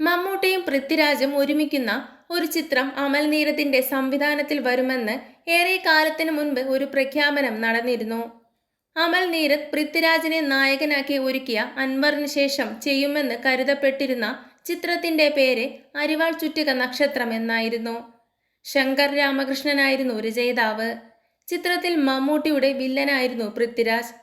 മമ്മൂട്ടിയും പൃഥ്വിരാജും ഒരുമിക്കുന്ന ഒരു ചിത്രം അമൽനീരത്തിന്റെ സംവിധാനത്തിൽ വരുമെന്ന് ഏറെ കാലത്തിനു മുൻപ് ഒരു പ്രഖ്യാപനം നടന്നിരുന്നു. അമൽ നീരത് പൃഥ്വിരാജിനെ നായകനാക്കി ഒരുക്കിയ അൻവറിന് ശേഷം ചെയ്യുമെന്ന് കരുതപ്പെട്ടിരുന്ന ചിത്രത്തിന്റെ പേര് അരിവാൾ ചുറ്റുക നക്ഷത്രം എന്നായിരുന്നു. ശങ്കർ രാമകൃഷ്ണനായിരുന്നു രചയിതാവ്. ചിത്രത്തിൽ മമ്മൂട്ടിയുടെ വില്ലനായിരുന്നു പൃഥ്വിരാജ്.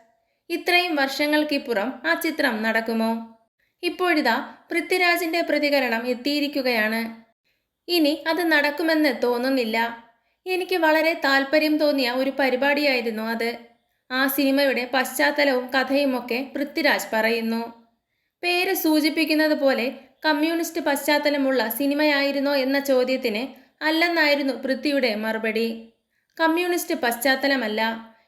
ഇത്രയും വർഷങ്ങൾക്കിപ്പുറം ആ ചിത്രം നടക്കുമോ? ഇപ്പോഴിതാ പൃഥ്വിരാജിന്റെ പ്രതികരണം എത്തിയിരിക്കുകയാണ്. ഇനി അത് നടക്കുമെന്ന് തോന്നുന്നില്ല. എനിക്ക് വളരെ താല്പര്യം തോന്നിയ ഒരു പരിപാടിയായിരുന്നു അത്. ആ സിനിമയുടെ പശ്ചാത്തലവും കഥയുമൊക്കെ പൃഥ്വിരാജ് പറയുന്നു. പേര് സൂചിപ്പിക്കുന്നത് പോലെ കമ്മ്യൂണിസ്റ്റ് പശ്ചാത്തലമുള്ള സിനിമയായിരുന്നോ എന്ന ചോദ്യത്തിന് അല്ലെന്നായിരുന്നു പൃഥ്വിയുടെ മറുപടി. കമ്മ്യൂണിസ്റ്റ് പശ്ചാത്തലമല്ല.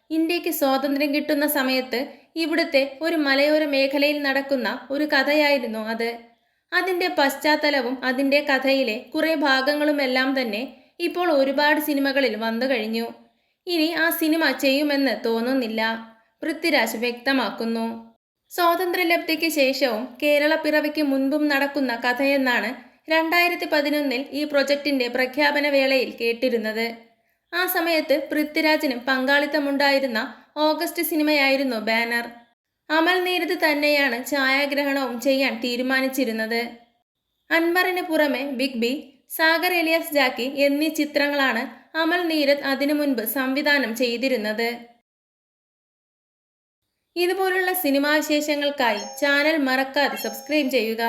ഇന്ത്യയ്ക്ക് സ്വാതന്ത്ര്യം കിട്ടുന്ന സമയത്ത് ഇവിടുത്തെ ഒരു മലയോര മേഖലയിൽ നടക്കുന്ന ഒരു കഥയായിരുന്നു അത്. അതിന്റെ പശ്ചാത്തലവും അതിന്റെ കഥയിലെ കുറേ ഭാഗങ്ങളുമെല്ലാം തന്നെ ഇപ്പോൾ ഒരുപാട് സിനിമകളിൽ വന്നു കഴിഞ്ഞു. ഇനി ആ സിനിമ ചെയ്യുമെന്ന് തോന്നുന്നില്ല. പൃഥ്വിരാജ് വ്യക്തമാക്കുന്നു. സ്വാതന്ത്ര്യലബ്ധിക്ക് ശേഷവും കേരള പിറവിക്ക് മുൻപും നടക്കുന്ന കഥയെന്നാണ് രണ്ടായിരത്തി പതിനൊന്നിൽ ഈ പ്രൊജക്ടിന്റെ പ്രഖ്യാപന വേളയിൽ കേട്ടിരുന്നത്. ആ സമയത്ത് പൃഥ്വിരാജിനും പങ്കാളിത്തമുണ്ടായിരുന്ന ഓഗസ്റ്റ് സിനിമയായിരുന്നു ബാനർ. അമൽ നീരത് തന്നെയാണ് ഛായാഗ്രഹണവും ചെയ്യാൻ തീരുമാനിച്ചിരുന്നത്. അൻവറിന് പുറമെ big B Sagar alias Jacky എന്നീ ചിത്രങ്ങളാണ് അമൽ നീരത് അതിനു മുൻപ് സംവിധാനം ചെയ്തിരുന്നത്. ഇതുപോലുള്ള സിനിമാവിശേഷങ്ങൾക്കായി ചാനൽ മറക്കാതെ സബ്സ്ക്രൈബ് ചെയ്യുക.